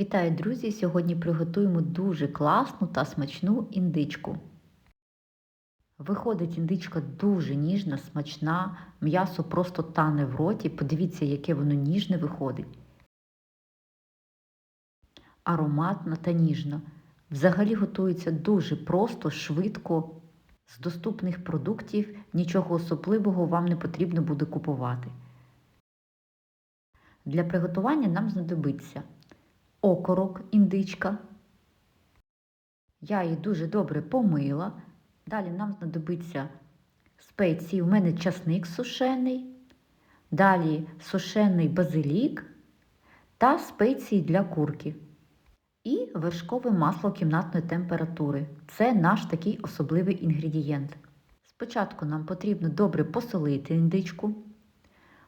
Вітаю, друзі! Сьогодні приготуємо дуже класну та смачну індичку. Виходить індичка дуже ніжна, смачна, м'ясо просто тане в роті. Подивіться, яке воно ніжне виходить. Ароматна та ніжна. Взагалі готується дуже просто, швидко. З доступних продуктів нічого особливого вам не потрібно буде купувати. Для приготування нам знадобиться окорок, індичка. Я її дуже добре помила. Далі нам знадобиться спеції. У мене часник сушений, далі сушений базилік та спеції для курки. І вершкове масло кімнатної температури. Це наш такий особливий інгредієнт. Спочатку нам потрібно добре посолити індичку.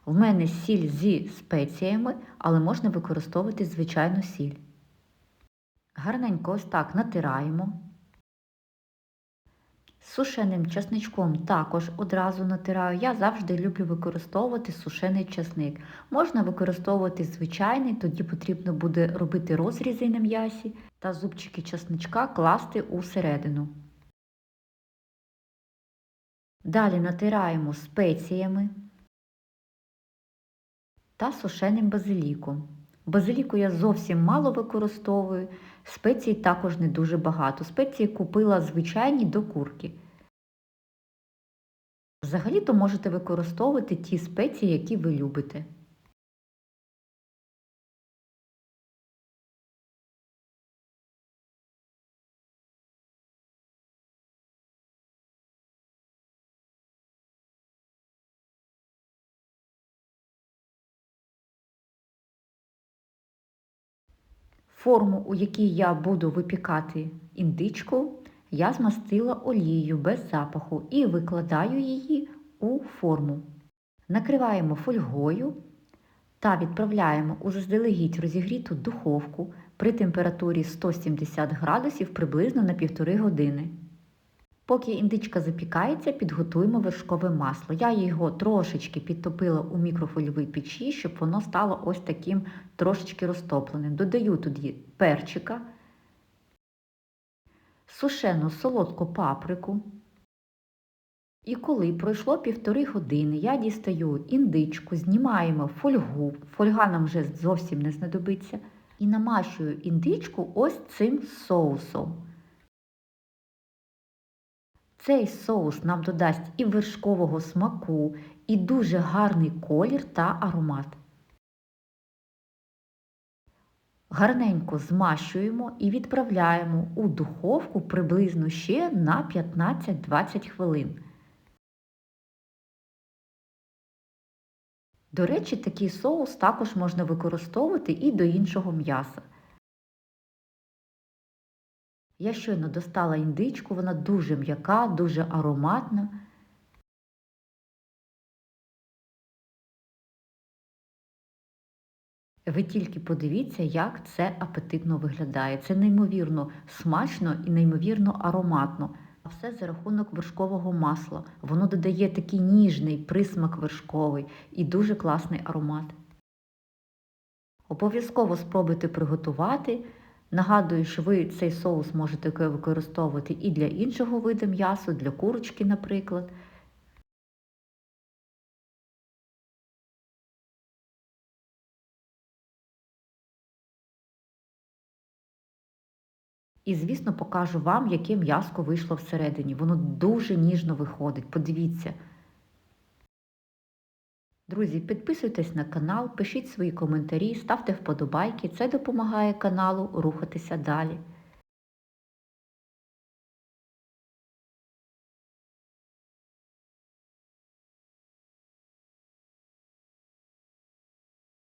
В мене сіль зі спеціями, але можна використовувати звичайну сіль. Гарненько ось так натираємо. Сушеним часничком також одразу натираю. Я завжди люблю використовувати сушений часник. Можна використовувати звичайний, тоді потрібно буде робити розрізи на м'ясі та зубчики часничка класти усередину. Далі натираємо спеціями та сушеним базиліком. Базиліку я зовсім мало використовую, спецій також не дуже багато. Спеції купила звичайні до курки. Взагалі-то можете використовувати ті спеції, які ви любите. Форму, у якій я буду випікати індичку, я змастила олією без запаху і викладаю її у форму. Накриваємо фольгою та відправляємо у заздалегідь розігріту духовку при температурі 170 градусів приблизно на півтори години. Поки індичка запікається, підготуємо вершкове масло. Я його трошечки підтопила у мікрофольовій печі, щоб воно стало ось таким трошечки розтопленим. Додаю туди перчика, сушену солодку паприку. І коли пройшло півтори години, я дістаю індичку, знімаємо фольгу, фольга нам вже зовсім не знадобиться, і намащую індичку ось цим соусом. Цей соус нам додасть і вершкового смаку, і дуже гарний колір та аромат. Гарненько змащуємо і відправляємо у духовку приблизно ще на 15-20 хвилин. До речі, такий соус також можна використовувати і до іншого м'яса. Я щойно достала індичку, вона дуже м'яка, дуже ароматна. Ви тільки подивіться, як це апетитно виглядає. Це неймовірно смачно і неймовірно ароматно. А все за рахунок вершкового масла. Воно додає такий ніжний присмак вершковий і дуже класний аромат. Обов'язково спробуйте приготувати. Нагадую, що ви цей соус можете використовувати і для іншого виду м'яса, для курочки, наприклад. І, звісно, покажу вам, яке м'яско вийшло всередині. Воно дуже ніжно виходить. Подивіться. Друзі, підписуйтесь на канал, пишіть свої коментарі, ставте вподобайки. Це допомагає каналу рухатися далі.